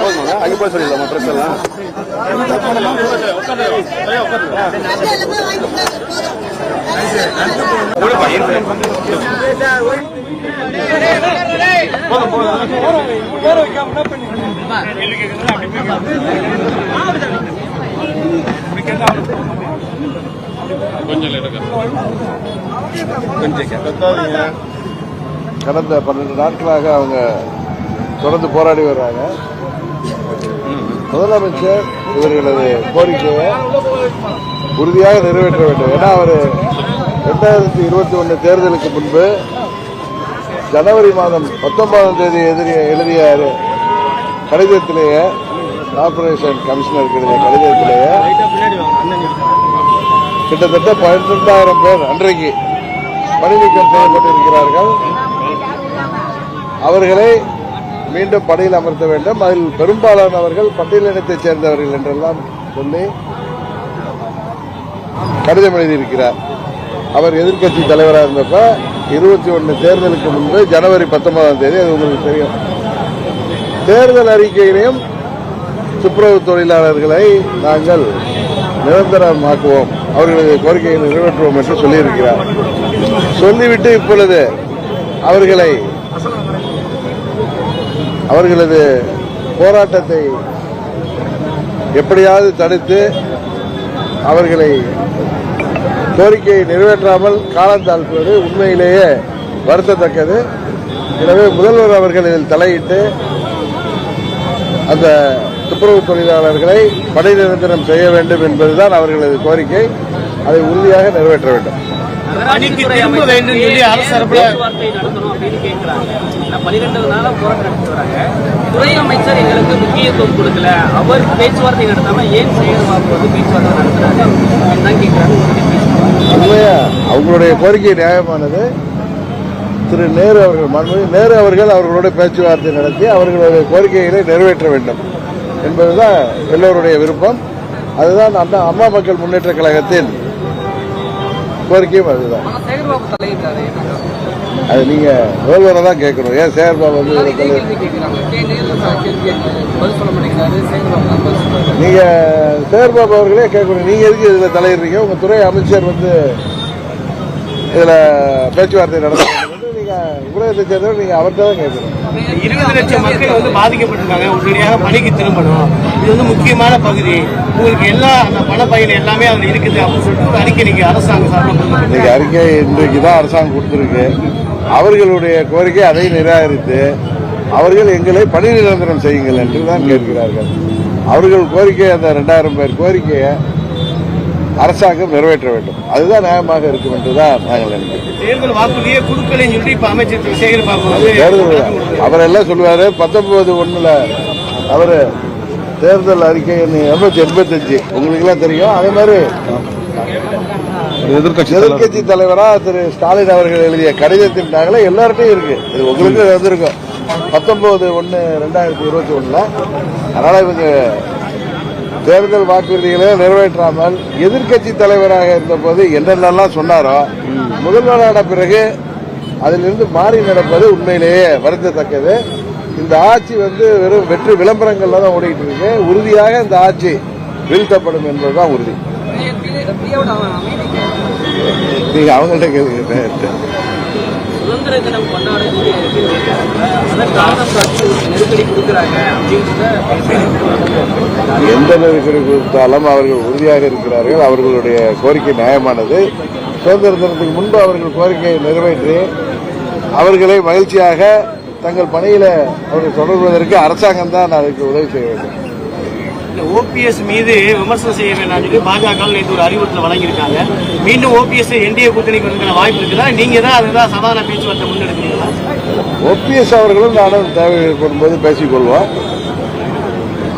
போதுமா அங்கே போய் சொல்லிடலாமா ட்ரெஸ் எல்லாம் கடந்த பன்னெண்டு நாட்களாக அவங்க தொடர்ந்து போராடி வர்றாங்க. முதலமைச்சர் இவர்களது கோரிக்கையை உறுதியாக நிறைவேற்ற வேண்டும். ஏன்னா அவர் ரெண்டாயிரத்தி இருபத்தி ஒன்று தேர்தலுக்கு முன்பு ஜனவரி மாதம் பத்தொன்பதாம் தேதி எதிரி எழுதிய கடிதத்திலேயே கார்பரேஷன் கமிஷனர் எழுதிய கடிதத்திலேயே கிட்டத்தட்ட பன்னிரெண்டாயிரம் பேர் அன்றைக்கு பணி நீக்கம் செய்யப்பட்டிருக்கிறார்கள். அவர்களை மீண்டும் பணியில் அமர்த்த வேண்டும். அதில் பெரும்பாலானவர்கள் பட்டியலினத்தைச் சேர்ந்தவர்கள் என்றெல்லாம் சொல்லி கடிதம் எழுதியிருக்கிறார். அவர் எதிர்க்கட்சி தலைவராக இருந்தப்ப இருபத்தி ஒன்று தேர்தலுக்கு முன்பு ஜனவரி பத்தொன்பதாம் தேதி அது உங்களுக்கு தெரியும். தேர்தல் அறிக்கையிலையும் துப்புரவு தொழிலாளர்களை நாங்கள் நிரந்தரமாக்குவோம். அவர்களது கோரிக்கையை நிறைவேற்றுவோம் என்று சொல்லியிருக்கிறார். சொல்லிவிட்டு இப்பொழுது அவர்களை அவர்களது போராட்டத்தை எப்படியாவது தடுத்து அவர்களை கோரிக்கையை நிறைவேற்றாமல் காலம் தாழ்த்துவது உண்மையிலேயே வருத்தத்தக்கது. எனவே முதல்வர் அவர்கள் இதில் தலையிட்டு அந்த துப்புரவு தொழிலாளர்களை பணி நிரந்தரம் செய்ய வேண்டும் என்பதுதான் அவர்களது கோரிக்கை. அதை உறுதியாக நிறைவேற்ற வேண்டும். துறை அமைச்சர் எங்களுக்கு முக்கியத்துவம் கொடுக்கல. அவர் பேச்சுவார்த்தை நடத்தாம ஏன் பேச்சுவார்த்தை நடத்துறாங்க. அவங்களுடைய கோரிக்கை நியாயமானது. திரு நேரு அவர்கள் மாண்புமிகு நேரு அவர்கள் அவர்களோட பேச்சுவார்த்தை நடத்தி அவர்களுடைய கோரிக்கைகளை நிறைவேற்ற வேண்டும் என்பதுதான் எல்லோருடைய விருப்பம். அதுதான் அண்ணா அம்மா மக்கள் முன்னேற்ற கழகத்தின் கோரிக்கையும் அதுதான். அது நீங்க முதல்வரை தான் கேட்கணும். ஏன் சேகர்பாபு வந்து தான் நீங்க சேகர்பாபு அவர்களே கேட்கணும். நீங்க எதுக்கு இதுல தலையிடுறீங்க? உங்க துறை அமைச்சர் வந்து இதுல பேச்சுவார்த்தை நடத்த உலகத்தை சேர்ந்தவர் நீங்க அவர்கிட்ட தான் கேட்கணும் இருபது லட்சம் மக்கள் வந்து பாதிக்கப்பட்டிருக்காங்க. உடனடியாக பணிக்கு திரும்பணும். இது வந்து முக்கியமான பகுதி. உங்களுக்கு எல்லா அந்த பண எல்லாமே அதுல இருக்குது. அப்படின்னு சொல்லிட்டு ஒரு அறிக்கை நீங்க அரசாங்கம் சார்பாக இன்னைக்கு அறிக்கை இன்றைக்கு தான் அரசாங்கம் கொடுத்திருக்கு. அவர்களுடைய கோரிக்கை அதை நிராகரித்து அவர்கள் எங்களை பணி நிரந்தரம் செய்யுங்கள் என்று தான் கேட்கிறார்கள். அவர்கள் கோரிக்கை அந்த ரெண்டாயிரம் பேர் கோரிக்கையை அரசாங்கம் நிறைவேற்ற வேண்டும். அதுதான் நியாயமாக இருக்கும் என்றுதான் நாங்கள் நினைக்கிறோம். அவர் எல்லாம் சொல்லுவாரு பத்தொன்பது ஒண்ணுல அவரு தேர்தல் அறிக்கை இருநூத்தி எண்பத்தஞ்சு. உங்களுக்கு எல்லாம் தெரியும். அதே மாதிரி எதிர்கட்சி எதிர்கட்சி தலைவரா திரு ஸ்டாலின் அவர்கள் எழுதிய கடிதத்தின் நகலை எல்லார்ட்டையும் இருக்கு. இது உங்களுக்கு வந்திருக்கும். பத்தொன்பது ஒன்னு ரெண்டாயிரத்தி இருபத்தி ஒண்ணுல. அதனால இவங்க தேர்தல் வாக்குறுதிகளை நிறைவேற்றாமல் எதிர்க்கட்சி தலைவராக இருந்தபோது என்னென்னலாம் சொன்னாரோ முதல்வரான பிறகு அதிலிருந்து மாறி நடப்பது உண்மையிலேயே வருந்தத்தக்கது. இந்த ஆட்சி வந்து வெறும் வெற்றி விளம்பரங்கள்ல தான் ஓடிட்டு இருக்கு. உறுதியாக இந்த ஆட்சி வீழ்த்தப்படும் என்பதுதான் உறுதி. நீங்க அவங்கள்ட்ட கேளுங்க சுதந்திர தினம் கொண்டாடக்கூடிய நெருக்கடி கொடுக்குறாங்க அப்படின்னு எந்த நெருக்கடி கொடுத்தாலும் அவர்கள் உறுதியாக இருக்கிறார்கள். அவர்களுடைய கோரிக்கை நியாயமானது. சுதந்திர தினத்துக்கு முன்பு அவர்கள் கோரிக்கையை நிறைவேற்றி அவர்களை மகிழ்ச்சியாக தங்கள் பணியில அவர்கள் தொடர்வதற்கு அரசாங்கம் தான் அதுக்கு உதவி செய்ய வேண்டும். ஓபிஎஸ் மீது விமர்சனம் செய்ய வேண்டாம் சொல்லி பாஜக நேற்று ஒரு அறிவுறுத்தல் வழங்கியிருக்காங்க. மீண்டும் ஓபிஎஸ் என்டிஏ கூட்டணிக்கு வருகிற வாய்ப்பு இருக்குதா? நீங்க தான் அதுதான் சமாதான பேச்சுவார்த்தை முன்னெடுக்கிறீங்களா? ஓபிஎஸ் அவர்களும் நானும் தேவை ஏற்படும் போது பேசிக்கொள்வோம்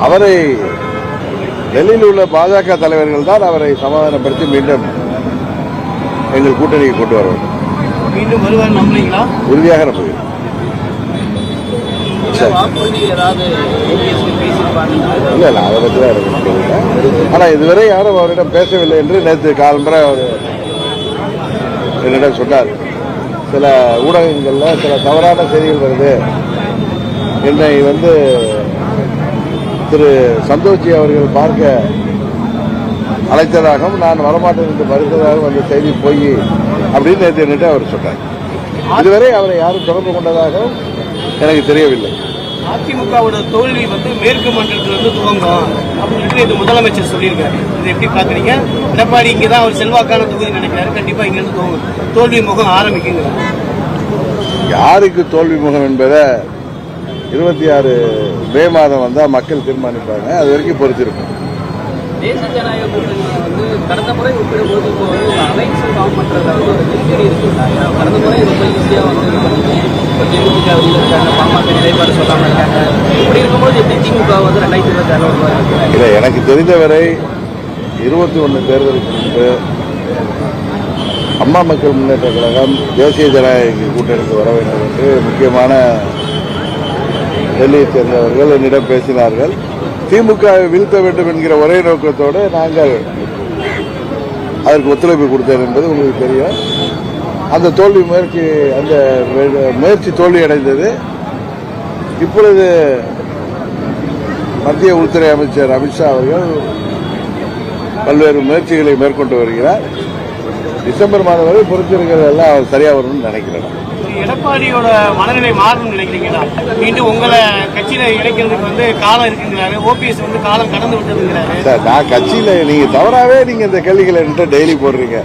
அவரை டெல்லியில் உள்ள பாஜக தலைவர்கள் தான் அவரை சமாதானப்படுத்தி மீண்டும் எங்கள் கூட்டணிக்கு கொண்டு வர வேண்டும் மீண்டும் வருவார் நம்புறீங்களா? உறுதியாக நம்புகிறேன். இல்லை இல்லை அதை பற்றி தான் எனக்கு தெரியல இதுவரை யாரும் அவரிடம் பேசவில்லை என்று நேற்று காலம்பரை அவர் என்னிடம் சொன்னார். சில ஊடகங்களில் சில தவறான செய்திகள் வருது. என்னை வந்து திரு சந்தோஷி அவர்கள் பார்க்க அழைத்ததாகவும் நான் வரமாட்டேன் என்று மறுத்ததாகவும் அந்த செய்தி போய் அப்படின்னு நேற்று என்னிட்ட அவர் சொன்னார். இதுவரை அவரை யாரும் தொடர்பு கொண்டதாகவும் எனக்கு தெரியவில்லை. அதிமுகவோட தோல்வி வந்து மேற்கு மண்டலத்துல இருந்து துவங்கும். அப்படின்னு சொல்லி இது முதலமைச்சர் சொல்லியிருக்காரு. இதை எப்படி பாக்குறீங்க எடப்பாடி இங்க தான் அவர் செல்வாக்கான தொகுதி நினைக்கிறாரு. கண்டிப்பா இங்க இருந்து துவங்கும் தோல்வி முகம் ஆரம்பிக்குங்கிறார் யாருக்கு தோல்வி முகம் என்பதை இருபத்தி ஆறு மே மாதம் வந்தா மக்கள் தீர்மானிப்பாங்க. அது வரைக்கும் பொறுத்திருக்கும். தேசிய ஜனநாயக கூட்டணி வந்து கடந்த முறை ஒப்பிடும்போது இப்போ வந்து ஒரு அலைன்ஸ் ஃபார்ம் வந்து நெருக்கடி ஏன்னா கடந்த முறை ரொம்ப ஈஸியாக வந்து பற்றி பண்ணி இப்போ இருக்காங்க பாமக நிலைப்பாடு சொல்லாமல் இருக்காங்க. இப்படி இருக்கும்போது எப்படி திமுக வந்து ரெண்டாயிரத்தி இருபத்தி ஆறு வருவாங்க இல்லை எனக்கு தெரிந்தவரை இருபத்தி ஒன்று தேர்தலுக்கு முன்பு அம்மா மக்கள் முன்னேற்ற கழகம் தேசிய ஜனநாயக கூட்டணிக்கு வர வேண்டும் என்று முக்கியமான டெல்லியைச் சேர்ந்தவர்கள் என்னிடம் பேசினார்கள். திமுகவை வீழ்த்த வேண்டும் என்கிற ஒரே நோக்கத்தோடு நாங்கள் அதற்கு ஒத்துழைப்பு கொடுத்தேன் என்பது உங்களுக்கு தெரியும். அந்த தோல்வி முயற்சி அந்த முயற்சி தோல்வி அடைந்தது இப்பொழுது மத்திய உள்துறை அமைச்சர் அமித்ஷா அவர்கள் பல்வேறு முயற்சிகளை மேற்கொண்டு வருகிறார். டிசம்பர் மாதம் வரை பொறுத்திருக்கிறதெல்லாம் அவர் சரியா வரும்னு நினைக்கிறேன். எடப்பாடியோட மனநிலை மாறணும்னு நினைக்கிறீங்களா? மீண்டும் உங்களை கட்சியில இணைக்கிறதுக்கு வந்து காலம் இருக்குங்கிறாரு. ஓபிஎஸ் வந்து காலம் கடந்து விட்டதுங்கிறாரு. சார் நான் கட்சியில நீங்க தவறாவே நீங்க இந்த கேள்விகளை டெய்லி போடுறீங்க.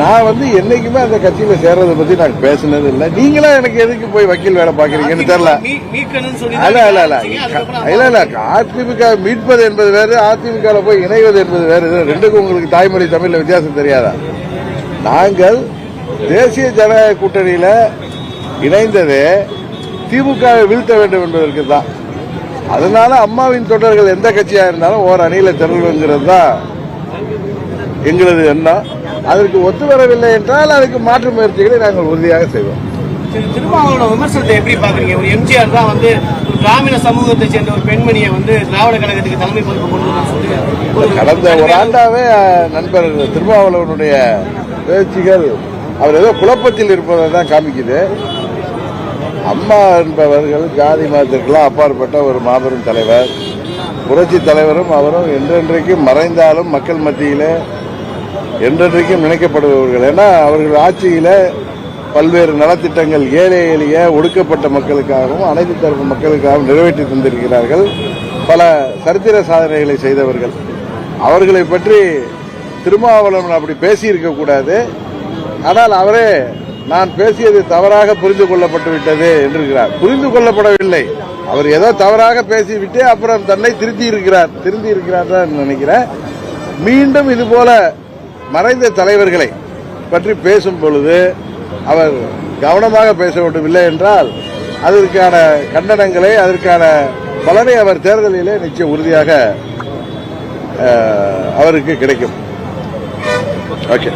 நான் வந்து என்னைக்குமே அந்த கட்சியில சேர்றதை பத்தி நான் பேசினது இல்லை. நீங்களா எனக்கு எதுக்கு போய் வக்கீல் வேலை பாக்குறீங்கன்னு தெரியல. இல்ல இல்ல இல்ல இல்ல. அதிமுக மீட்பது என்பது வேறு அதிமுக போய் இணைவது என்பது வேறு. ரெண்டுக்கும் உங்களுக்கு தாய்மொழி தமிழ்ல வித்தியாசம் தெரியாதா? நாங்கள் தேசிய ஜனநாயக கூட்டணியில இணைந்ததே திமுகவை வீழ்த்த வேண்டும் என்பதற்கு தான். அதனால அம்மாவின் தொண்டர்கள் எந்த கட்சியா இருந்தாலும் ஓர் அணியில திரள்வங்கிறது தான் எங்களது எண்ணம். அதற்கு ஒத்து வரவில்லை என்றால் அதுக்கு மாற்று முயற்சிகளை நாங்கள் உறுதியாக செய்வோம். திரு- திருமாவளவனோட விமர்சனத்தை எப்படி பாக்குறீங்க ஒரு எம்ஜிஆர் தான் வந்து கிராமீண சமூகத்தை சேர்ந்த ஒரு பெண்மணியை வந்து திராவிட கழகத்துக்கு தலைமை பொறுப்பு கொண்டு கடந்த ஒரு ஆண்டாவே நண்பர் திருமாவளவனுடைய பேச்சுகள் அவர் ஏதோ குழப்பத்தில் இருப்பதை தான் காமிக்குது. அம்மா என்பவர்கள் ஜாதி மதத்திற்கெல்லாம் அப்பாற்பட்ட ஒரு மாபெரும் தலைவர். புரட்சி தலைவரும் அவரும் என்றென்றைக்கும் மறைந்தாலும் மக்கள் மத்தியிலே என்றென்றைக்கும் நினைக்கப்படுபவர்கள். ஏன்னா அவர்கள் ஆட்சியில் பல்வேறு நலத்திட்டங்கள் ஏழை எளிய ஒடுக்கப்பட்ட மக்களுக்காகவும் அனைத்து தரப்பு மக்களுக்காகவும் நிறைவேற்றி தந்திருக்கிறார்கள். பல சரித்திர சாதனைகளை செய்தவர்கள். அவர்களை பற்றி திருமாவளவன் அப்படி பேசியிருக்கக்கூடாது ஆனால் அவரே நான் பேசியது தவறாக புரிந்து கொள்ளப்பட்டு விட்டது என்றிருக்கிறார். புரிந்து கொள்ளப்படவில்லை. அவர் ஏதோ தவறாக பேசிவிட்டு அப்புறம் தன்னை திருத்தி இருக்கிறார் திருந்தி இருக்கிறார் தான் நினைக்கிறேன். மீண்டும் இதுபோல மறைந்த தலைவர்களை பற்றி பேசும் பொழுது அவர் கவனமாக பேச வேண்டும் இல்லை என்றால் அதற்கான கண்டனங்களை அதற்கான பலனை அவர் தேர்தலிலே நிச்சயம் உறுதியாக அவருக்கு கிடைக்கும். ஓகே.